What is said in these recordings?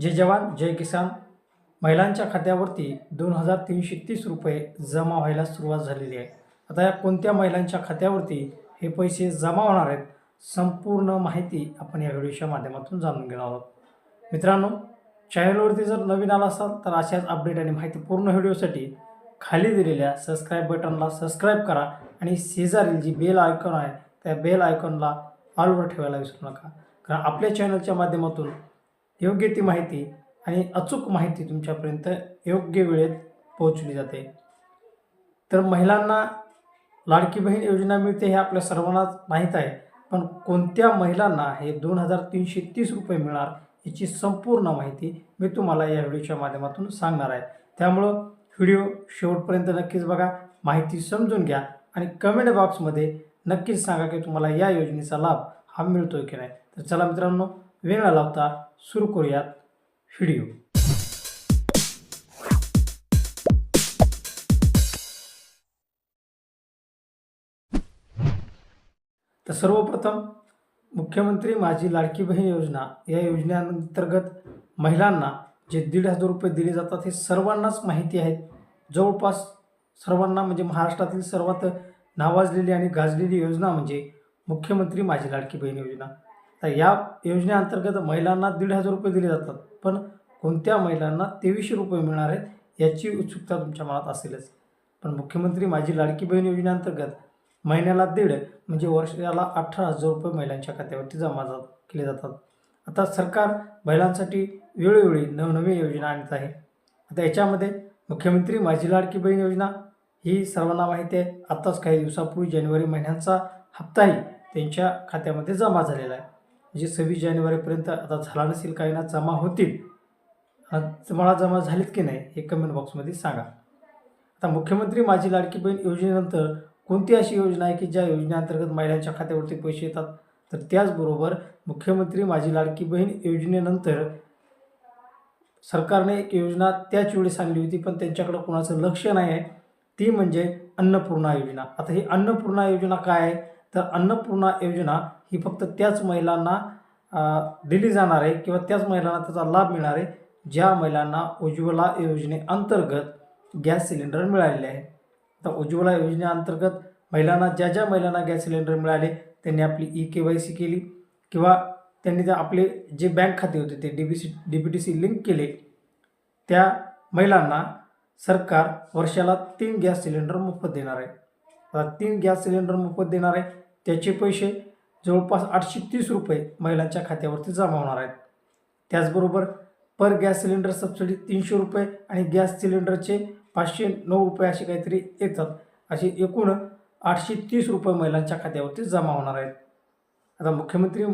जय जवान जय किसान महिलांच्या खात्यावरती दोन हजार तीनशे तीस रुपये जमा व्हायला सुरुवात झालेली आहे. आता या कोणत्या महिलांच्या खात्यावरती हे पैसे जमा होणार आहेत संपूर्ण माहिती आपण या व्हिडिओच्या माध्यमातून जाणून घेणार आहोत. मित्रांनो चॅनलवरती जर नवीन आला असाल तर अशाच अपडेट आणि माहिती पूर्ण व्हिडिओसाठी खाली दिलेल्या सबस्क्राईब बटनला सबस्क्राईब करा आणि शेजारील जी बेल आयकॉन आहे त्या बेल आयकॉनला ऑलवर ठेवायला विसरू नका. कारण आपल्या चॅनलच्या माध्यमातून योग्य ती माहिती आणि अचूक माहिती तुमच्यापर्यंत योग्य वेळेत पोहोचली जाते. तर महिलांना लाडकी बहीण योजना मिळते हे आपल्या सर्वांनाच माहीत आहे पण कोणत्या महिलांना हे दोन हजार तीनशे तीस रुपये मिळणार याची संपूर्ण माहिती मी तुम्हाला या व्हिडिओच्या माध्यमातून सांगणार आहे. त्यामुळं व्हिडिओ शेवटपर्यंत नक्कीच बघा माहिती समजून घ्या आणि कमेंट बॉक्समध्ये नक्कीच सांगा की तुम्हाला या योजनेचा लाभ हा मिळतोय की नाही. तर चला मित्रांनो वेळ न लावता सुरू करूयात व्हिडिओ. तर सर्वप्रथम मुख्यमंत्री माझी लाडकी बहीण योजना या योजनेअंतर्गत महिलांना जे दीड हजार रुपये दिले जातात हे सर्वांनाच माहिती आहे. जवळपास सर्वांना म्हणजे महाराष्ट्रातील सर्वात नावाजलेली आणि गाजलेली योजना म्हणजे मुख्यमंत्री माझी लाडकी बहीण योजना. तर या योजनेअंतर्गत महिलांना दीड हजार रुपये दिले जातात. पण कोणत्या महिलांना तेवीसशे रुपये मिळणार आहेत याची उत्सुकता तुमच्या मनात असेलच. पण मुख्यमंत्री माझी लाडकी बहीण योजनेअंतर्गत महिन्याला दीड म्हणजे वर्षाला अठरा हजार रुपये महिलांच्या खात्यावरती जमा जात केले जातात. आता सरकार महिलांसाठी वेळोवेळी नवनवीन योजना आणत आहे. आता याच्यामध्ये मुख्यमंत्री माझी लाडकी बहीण योजना ही सर्वांना माहिती आहे. आत्ताच काही दिवसापूर्वी जानेवारी महिन्यांचा हप्ताही त्यांच्या खात्यामध्ये जमा झालेला आहे. म्हणजे सव्वीस जानेवारीपर्यंत आता झाला नसेल काही ना जमा होतील. जमा जमा झालीत की नाही हे कमेंट बॉक्समध्ये सांगा. आता मुख्यमंत्री माझी लाडकी बहीण योजनेनंतर कोणती अशी योजना आहे की ज्या योजनेअंतर्गत महिलांच्या खात्यावरती पैसे येतात? तर त्याचबरोबर मुख्यमंत्री माझी लाडकी बहीण योजनेनंतर सरकारने एक योजना त्याच वेळी सांगली होती पण त्यांच्याकडं कोणाचं लक्ष नाही आहे. ती म्हणजे अन्नपूर्णा योजना. आता ही अन्नपूर्णा योजना काय आहे? तर अन्नपूर्णा योजना ही फक्त त्याच महिलांना दिली जाणार आहे किंवा त्याच महिलांना त्याचा लाभ मिळणार आहे ज्या महिलांना उज्ज्वला योजनेअंतर्गत गॅस सिलेंडर मिळालेले आहे. तर उज्ज्वला योजनेअंतर्गत महिलांना ज्या ज्या महिलांना गॅस सिलेंडर मिळाले त्यांनी आपली ई के वाय सी केली किंवा त्यांनी ते आपले जे बँक खाते होते ते D B C D B T C link केले त्या महिलांना सरकार वर्षाला तीन गॅस सिलेंडर मोफत देणार आहे. तीन गॅस सिलेंडर मोफत देणार आहे. त्याचे पैसे जवळपास आठशे तीस रुपये महिलांच्या खात्यावरती जमा होणार आहेत. त्याचबरोबर पर गॅस सिलेंडर सबसिडी तीनशे रुपये आणि गॅस सिलेंडरचे पाचशे नऊ रुपये असे काहीतरी येतात. असे एकूण आठशे तीस रुपये महिलांच्या खात्यावरती जमा होणार आहेत. आता मुख्यमंत्री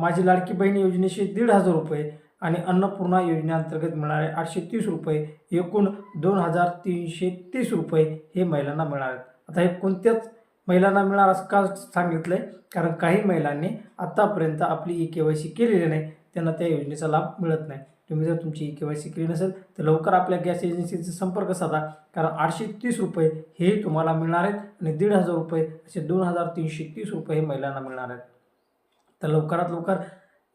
माझी लाडकी बहीण योजनेचे दीड हजार रुपये आणि अन्नपूर्णा योजनेअंतर्गत मिळणारे आठशे तीस रुपये एकूण दोन हजार तीनशे तीस रुपये हे महिलांना मिळणार आहेत. आता हे कोणत्याच महिलांना मिळणार असं का सांगितलं आहे कारण काही महिलांनी आत्तापर्यंत आपली ई के वाय सी केलेली नाही. त्यांना त्या योजनेचा लाभ मिळत नाही. तुम्ही जर तुमची ई के वाय सी केली नसेल तर लवकर आपल्या गॅस एजन्सीचा संपर्क साधा. कारण आठशे तीस रुपये हे तुम्हाला मिळणार आहेत आणि दीड हजार रुपये असे दोन हजार तीनशे तीस रुपये हे महिलांना मिळणार आहेत. तर लवकरात लवकर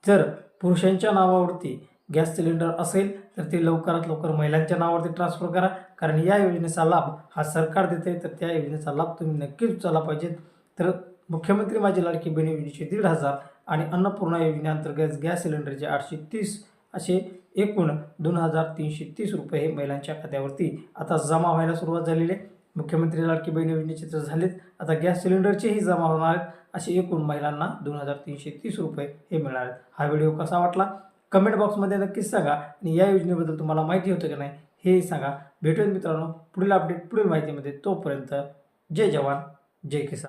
जर पुरुषांच्या नावावरती गॅस सिलेंडर असेल तर ते लवकरात लवकर महिलांच्या नावावरती ट्रान्सफर करा. कारण या योजनेचा लाभ हा सरकार देते तर त्या योजनेचा लाभ तुम्ही नक्कीच उचलला पाहिजेत. तर मुख्यमंत्री माझी लाडकी बहीण योजनेचे दीड हजार आणि अन्नपूर्णा योजनेअंतर्गत गॅस सिलेंडरचे आठशे तीस असे एकूण दोन हजार तीनशे तीस रुपये हे महिलांच्या खात्यावरती आता जमा व्हायला सुरुवात झालेली आहे. मुख्यमंत्री लाडकी बहीण योजनेचे तर झालेत. आता गॅस सिलेंडरचेही जमा होणार आहेत. असे एकूण महिलांना दोन हजार तीनशे तीस रुपये हे मिळणार आहेत. हा व्हिडिओ कसा वाटला? कमेंट बॉक्समध्ये नक्कीच सांगा आणि या योजनेबद्दल तुम्हाला माहिती होतं की नाही हे सांगा. भेटून मित्रांनो. पुढील अपडेट पुढील माहितीमध्ये तोपर्यंत जय जवान जय किसान.